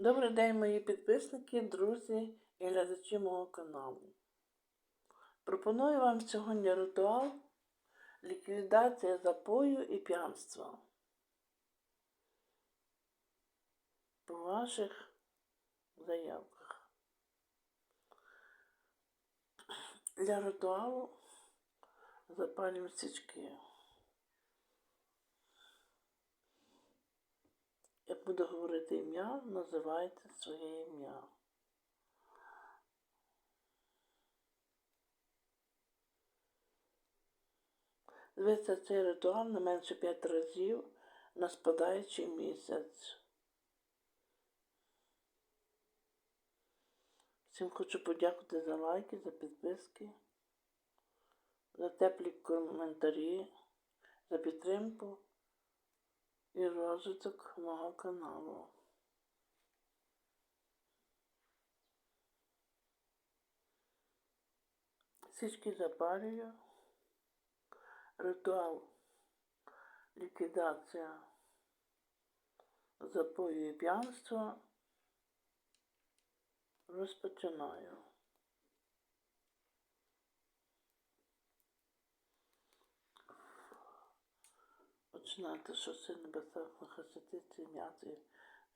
Добрий день, мої підписники, друзі і глядачі мого каналу. Пропоную вам сьогодні ритуал ліквідація запою і п'янства. По ваших заявках. Для ритуалу запалюємо свічки. Як буду говорити ім'я, називайте своє ім'я. Дивіться цей ритуал не менше 5 разів на спадаючий місяць. Всім хочу подякувати за лайки, за підписки, за теплі коментарі, за підтримку і розвиток мого каналу. Свічки запалюю. Ритуал ліквідація запою і п'янства розпочинаю. Починати, що син небесах нехай ім'я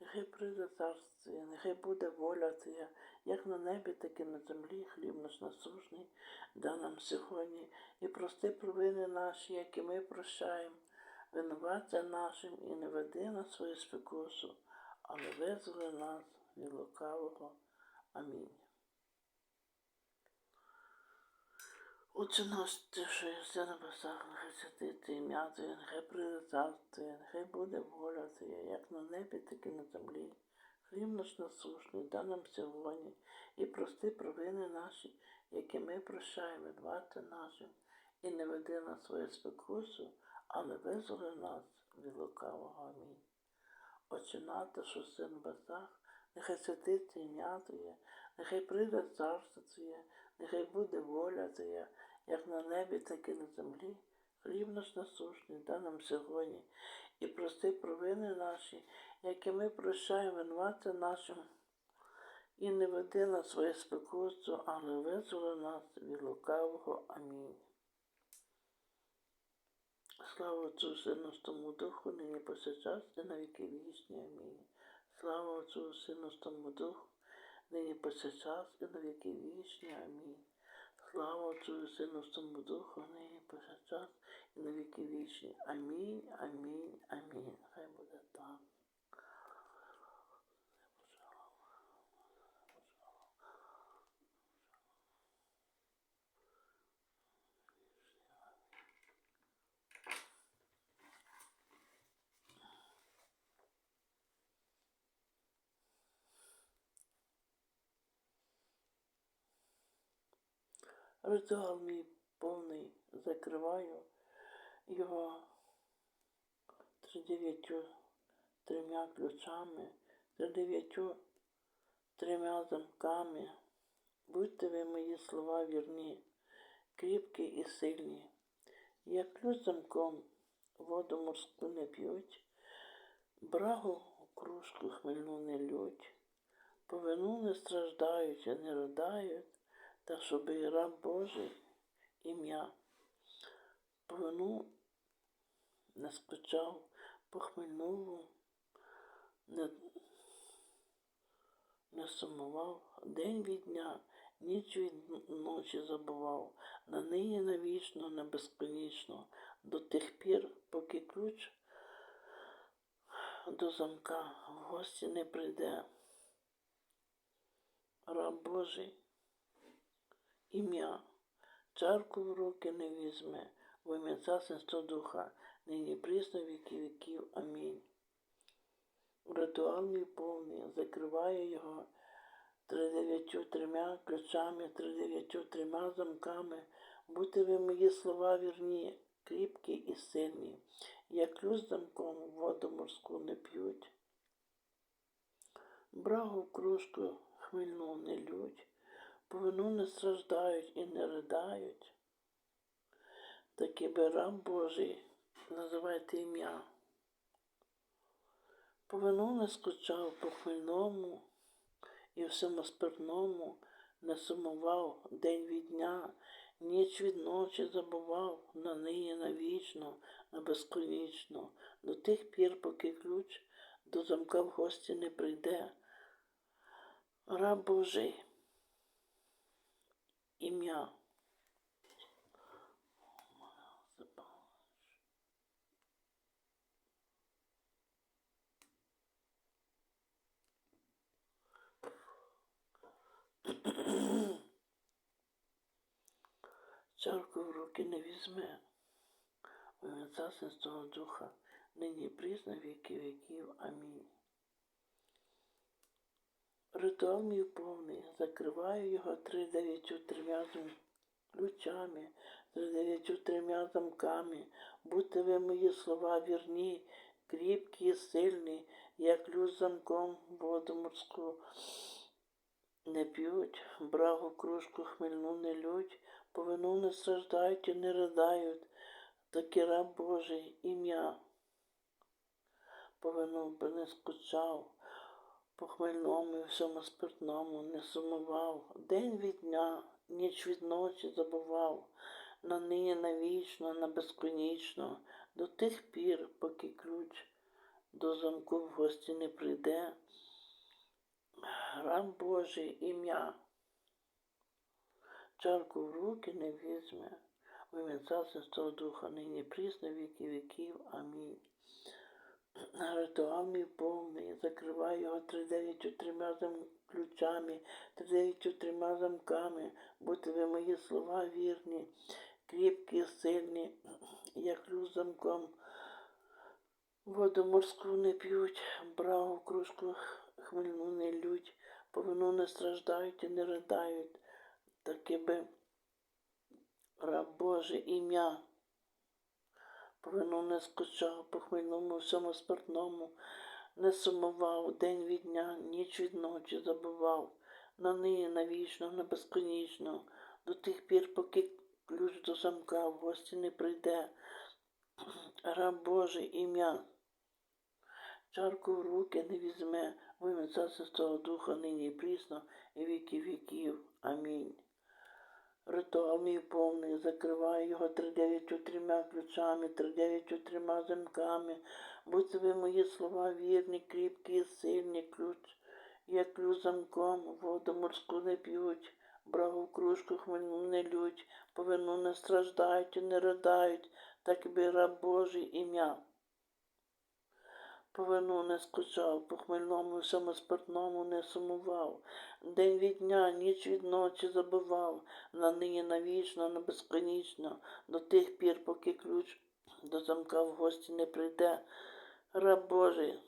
нехай прийде царство нехай буде воля Твоя, як на небі, так і на землі, хліб наш насушний, дай нам сьогодні, і прости провини наші, які ми прощаємо, винуватця нашим, і не веди на свою спекусу, але визволи нас від лукавого. Амінь. Ти, що єси на небесах, нехай святиться ім'я Твоє, нехай прийде царство нехай буде воля Твоя, як на небі, так і на землі. Хліб наш насушний, дай нам сьогодні, і прости провини наші, які ми прощаємо винуватця нашим, і не веди на свою спекусу, але визволи нас від лукавого. Амінь. Наш, що син в небесах, нехай святиться ім'я Твоє, нехай прийде царство Твоє, нехай буде воля Твоя, як на небі, так і на землі. Хліб наш насушний, дай нам сьогодні, і прости провини наші, які ми прощаємо винуватця нашим, і не веди на своє спекусу, але визволи нас від лукавого. Амінь. Слава Отцу Сину, тому Духу, нині повсякчас і на віки вічні. Амінь. Слава Отцу Сину, тому Духу, нині повсякчас і на віки вічні. Амінь. Слава Отцу і Сину, тому Духу, нині повсякчас і на віки вічні. Амінь, амінь, амінь. Хай буде так. Ритуал мій повний закриваю його тридев'ятю трьома ключами, тридев'ятю трьома замками. Будьте ви мої слова вірні, кріпкі і сильні. Як ключ замком воду морську не п'ють, брагу у кружку хмельну не лють, по вину не страждають, а не родають, та щоб і раб Божий ім'я по вину не скучав, по не, не сумував, день від дня, ніч від ночі забував, на нині навічно, не безконечно, до тих пір, поки ключ до замка в гості не прийде. Раб Божий ім'я, чарку в руки не візьме, в ім'я Царства Духа, нині прісно віки віків. Амінь. Ритуал мій повний, закриваю його тридев'ятю трьома ключами, тридев'ятю трьома замками. Будьте ви мої слова вірні, кріпкі і сильні, як ключ замком воду морську не п'ють. Брагу кружку хмельну не лють по вину не страждають і не ридають. Такі би раб Божий, називайте ім'я. По вину не скучав, по хмельному і всьому спиртному не сумував день від дня, ніч від ночі забував на нині навічно, на безконечно, до тих пір, поки ключ до замка в гості не прийде. Раб Божий, ім'я. Чарку в руки не візьме, Святого Духа, нині прісно віки віків. Амінь. Мій повний, закриваю його три дев'ятю трьома ключами, три дев'ятю трьома замками. Будьте ви мої слова вірні, кріпкі і сильні, як ключ замком воду морську. Не п'ють, брагу кружку хмельну не лють, по вину не страждають і не riдають, таки раб Божий ім'я. По вину би не скучав, по хмельному і всьому спиртному не сумував, день від дня, ніч від ночі забував, на нині навічно, на безконечно, до тих пір, поки ключ до замку в гості не прийде. Раб Божий ім'я. Чарку в руки не візьме, в Царства Святого Духа, нині прісно віки віків. Амінь. Ритуал мій повний, закриваю його тридев'ятю трьома ключами, тридев'ятю трьома замками, будьте ви мої слова вірні, кріпкі, сильні, як ключ замком. Воду морську не п'ють, брагу кружку хмельну не лють, по вину не страждають і не ридають, таки би раб Боже ім'я. По вину не скучав, по хмельному всьому спиртному, не сумував день від дня, ніч від ночі забував, на нині навічно, на безконечно, до тих пір, поки ключ до замка в гості не прийде. Раб Божий ім'я. Чарку в руки не візьме, вим'я Царства Святого Духа нині прісно, і віки віків. Амінь. Ритуал мій повний, закриваю його тридев'ятю трьома ключами, тридев'ятю трьома замками. Будьте ви мої слова вірні, кріпкі і сильні ключ. Як ключ замком, воду морську не п'ють, брагу в кружку хмельну не лють, по вину не страждають і не ridaють, так би раб Божий ім'я. По не скучав, по хмельному всьому спиртному не сумував. День від дня, ніч від ночі забував, на нині навічно, на безконечно, до тих пір, поки ключ до замка в гості не прийде. Раб Божий,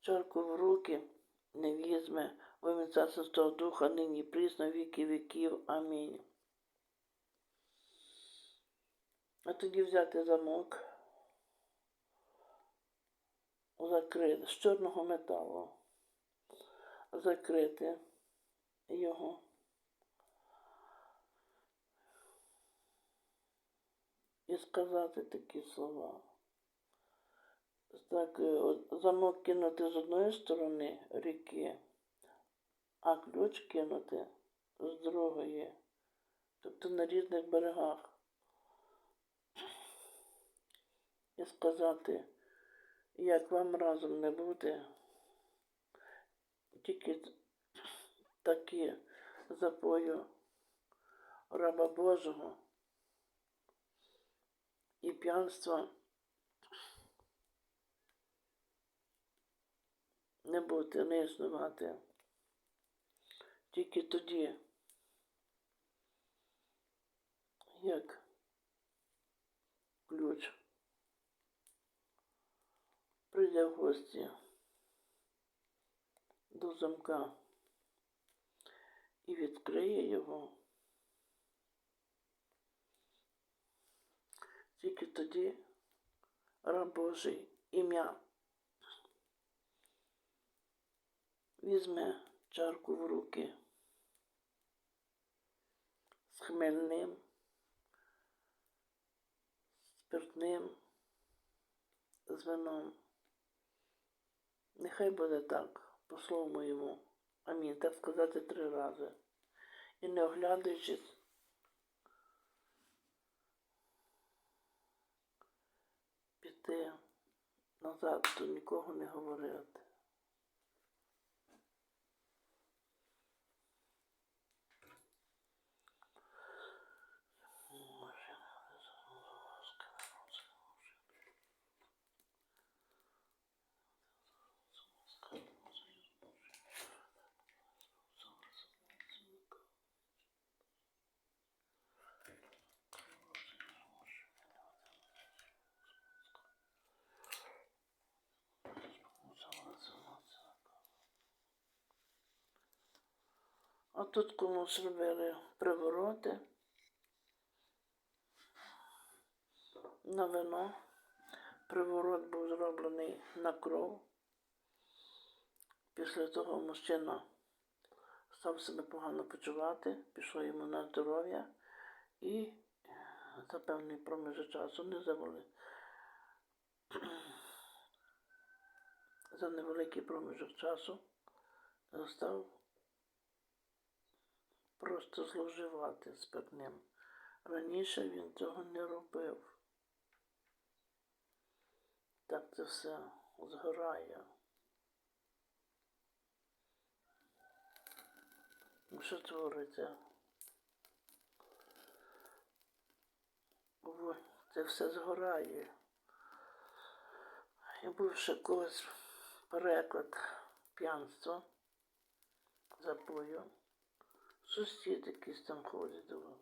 чарку в руки не візьме, вимі царства Духа, нині прісно, віки віків. Амінь. А тоді взяти замок закрити, з чорного металу, закрити його. І сказати такі слова. Так, е, замок кинути з одної сторони ріки, а ключ кинути з другої, тобто на різних берегах. І сказати як вам разом не бути, тільки такі запою раба Божого і п'янства не бути, не існувати. Тільки тоді, як ключ прийде в гості до замка і відкриє його. Тільки тоді раб Божий ім'я візьме чарку в руки з хмельним, спиртним, з вином Нехай буде так, по слову моєму. Амінь. Так сказати три рази. І не оглядаючись, піти назад, до нікого не говорити. А тут комусь робили привороти на вино. Приворот був зроблений на кров. Після того мужчина став себе погано почувати, пішло йому на здоров'я і за певний проміжок часу не завели. За невеликий проміжок часу став просто зловживати спиртним. Раніше він цього не робив. Так це все згорає. Ну, Що твориться? О, це все згорає. І був ще колись переклад п'янства запою. Сусід якийсь там ходить до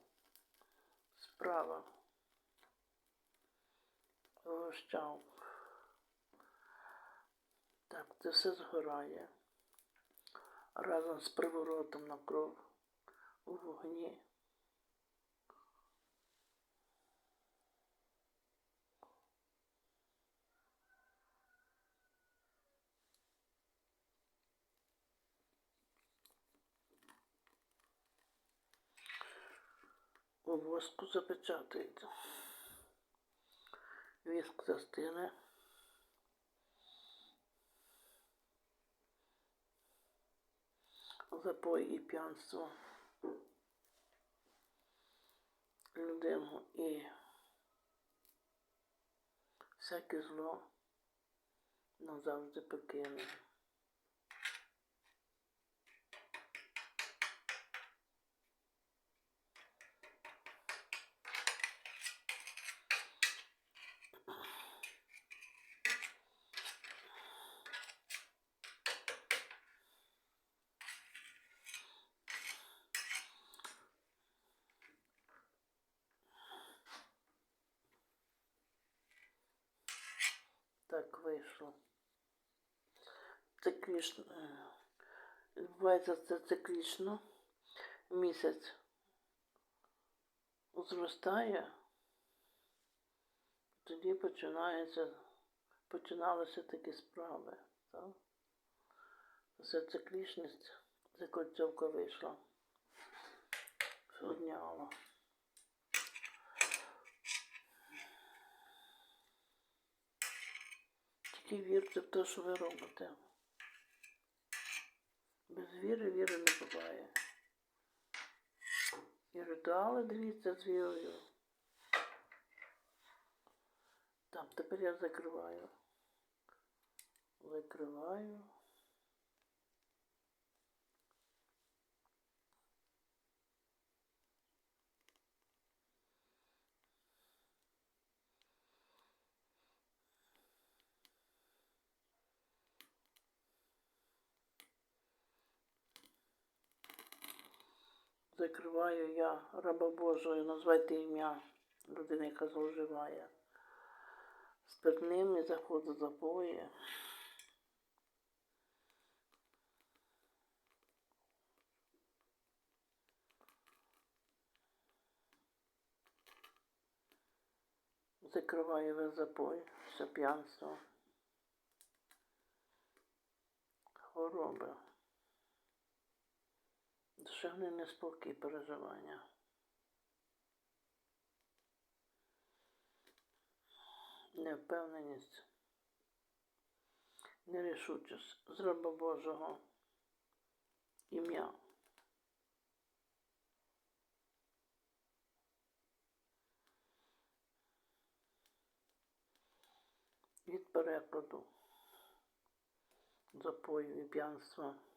справа. Вищав. Так, це все згорає. Разом з приворотом на кров у вогні. Воску запечатується. Віск застине. Запой і п'янство людину і всяке зло назавжди покине. Так вийшло. Циклічно. е, Відбувається це циклічно. Місяць зростає, тоді починається, починалися такі справи. Так? Це циклічність, за кольцовка вийшла. Одняло. Тільки вірте в те, що ви робите. Без віри віри не буває. І ритуали дивіться з вірою. Там тепер я закриваю. Закриваю. Закриваю я раба Божого, назвайте ім'я людини, яка зловживає. Спиртним і заходу запоє. Закриваю весь запой, все п'янство. Хвороби. Душевний неспокій переживання. Невпевненість, нерішучість з раба Божого ім'я. Від перекладу запою і п'янства.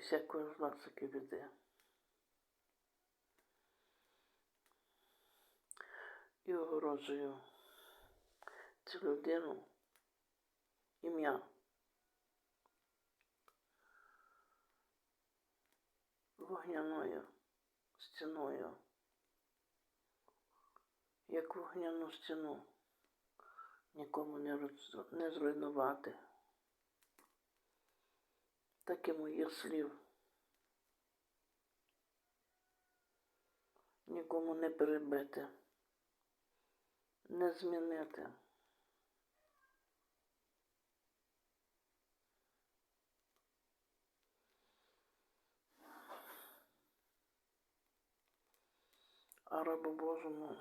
Всякої власики біди. І огорожую цю людину ім'я. Вогняною стіною, як вогняну стіну, нікому не, роз- не зруйнувати. Так і моїх слів. Нікому не перебити, не змінити. А рабу Божому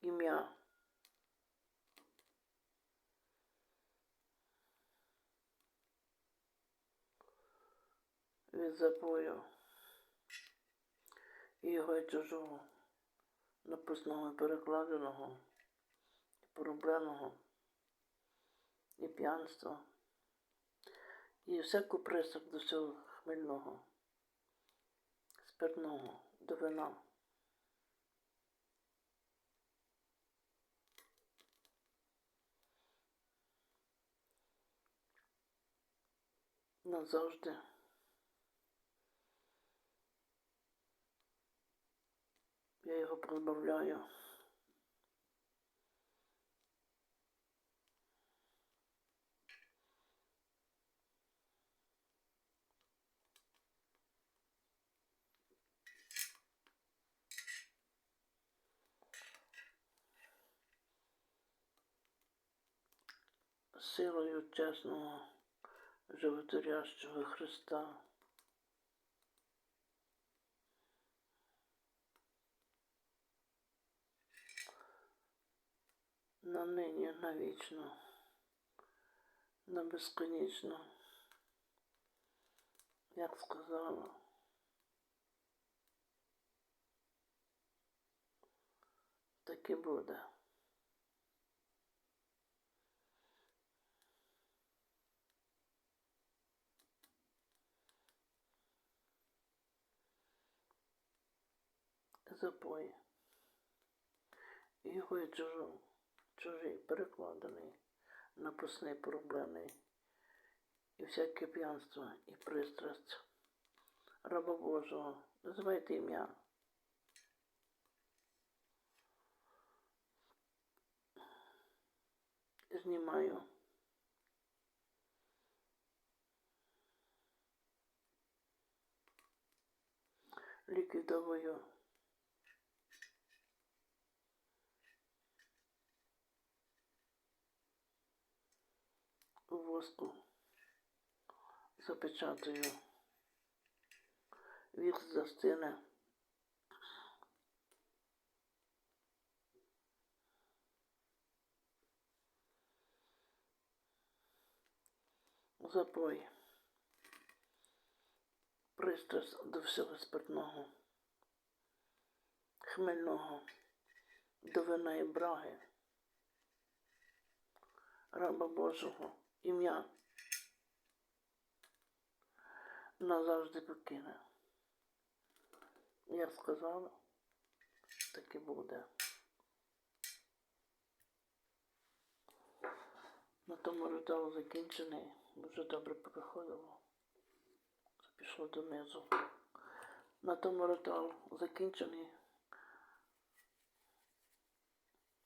ім'я. Запою і його чужого, написаного і перекладеного, і поробленого, і п'янства, і всяку присок до всього хмельного, спиртного, до вина. Назавжди. Його позбавляю. Силою чесного животворящого Христа. На нині навічно, на безконечно, як сказала. Так і буде. Запой. Його і чужу чужий, перекладений, написний, пороблений, і всяке п'янство, і пристрасть раба Божого, називайте ім'я. Знімаю. Ліквідовую. Воску запечатаю. Вірс застине. Запой. Пристрасть до всього спиртного, хмельного, до вина і браги, раба Божого ім'я назавжди покине. Я сказала, так і буде. На тому ритуал закінчений, дуже добре приходило. Це пішло донизу. На тому ритуал закінчений.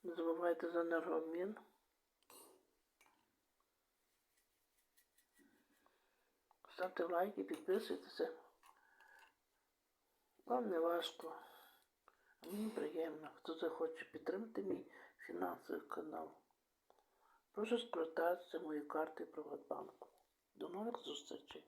Не забувайте за енергообмін. Ставте лайки, підписуйтеся. Вам не важко. А мені приємно, хто захоче підтримати мій фінансовий канал. Прошу скористатися моєю картою Приватбанку. До нових зустрічей!